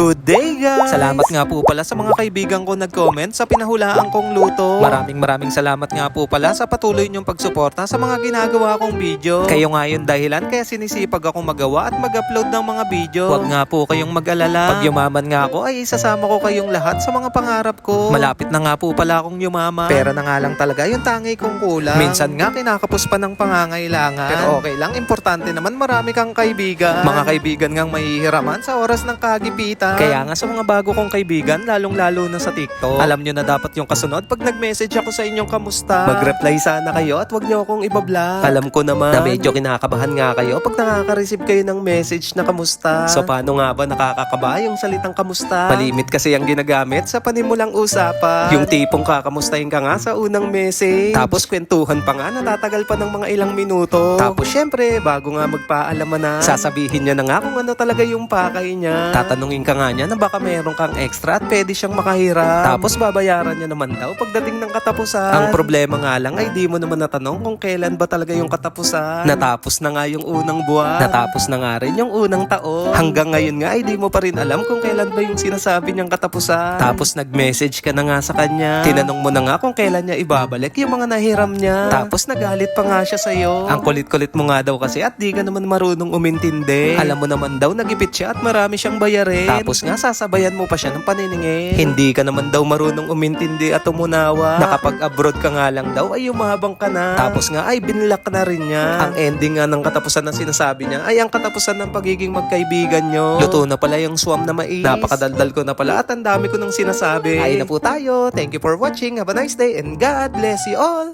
Good day guys! Salamat nga po pala sa mga kaibigan ko nag-comment sa pinahulaan kong luto. Maraming maraming salamat nga po pala sa patuloy niyong pagsuporta sa mga ginagawa kong video. Kayo nga yung dahilan kaya sinisipag akong magawa at mag-upload ng mga video. Huwag nga po kayong mag-alala. Pag yumaman nga ako ay isasama ko kayong lahat sa mga pangarap ko. Malapit na nga po pala akong yumaman. Pera na nga lang talaga yung tangi kong kulang. Minsan nga kinakapos pa ng pangangailangan. Pero okay lang, importante naman marami kang kaibigan. Mga kaibigan ngang mahihiraman sa oras ng kagipitan. Kaya nga sa mga bago kong kaibigan, lalong-lalo na sa TikTok, alam nyo na dapat yung kasunod pag nag-message ako sa inyong kamusta. Mag-reply sana kayo at wag nyo akong ibabla. Alam ko naman na medyo kinakabahan nga kayo pag nakaka-receive kayo ng message na kamusta. So paano nga ba nakakakaba yung salitang kamusta? Malimit kasi ang ginagamit sa panimulang usapan. Yung tipong kakamustahin ka nga sa unang message. Tapos kwentuhan pa nga natatagal pa ng mga ilang minuto. Tapos syempre, bago nga magpaalaman na, sasabihin niya na nga kung ano talaga yung pakay niya. Tatanungin ka nga niya na baka meron kang extra at pwede siyang makahiram. Tapos babayaran niya naman daw pagdating ng katapusan. Ang problema nga lang ay di mo naman natanong kung kailan ba talaga yung katapusan. Natapos na nga yung unang buwan. Natapos na nga rin yung unang taon. Hanggang ngayon nga ay di mo pa rin alam kung kailan ba yung sinasabi niyang katapusan. Tapos nag-message ka na nga sa kanya. Tinanong mo na nga kung kailan niya ibabalik yung mga nahiram niya. Tapos nagalit pa nga siya sa'yo. Ang kulit-kulit mo nga daw kasi at di ka naman marunong umintindi. Alam mo naman daw nagipit siya at marami siyang bayarin. Nga sasabayan mo pa siya ng paniningin. Hindi ka naman daw marunong umintindi at umunawa. Nakapag-abroad ka nga lang daw ay umabang ka na. Tapos nga ay binlock na rin niya. Ang ending nga ng katapusan ng sinasabi niya ay ang katapusan ng pagiging magkaibigan nyo. Luto na pala yung swam na mais. Napakadaldal ko na pala at ang dami ko nang sinasabi. Ay na po tayo. Thank you for watching. Have a nice day and God bless you all.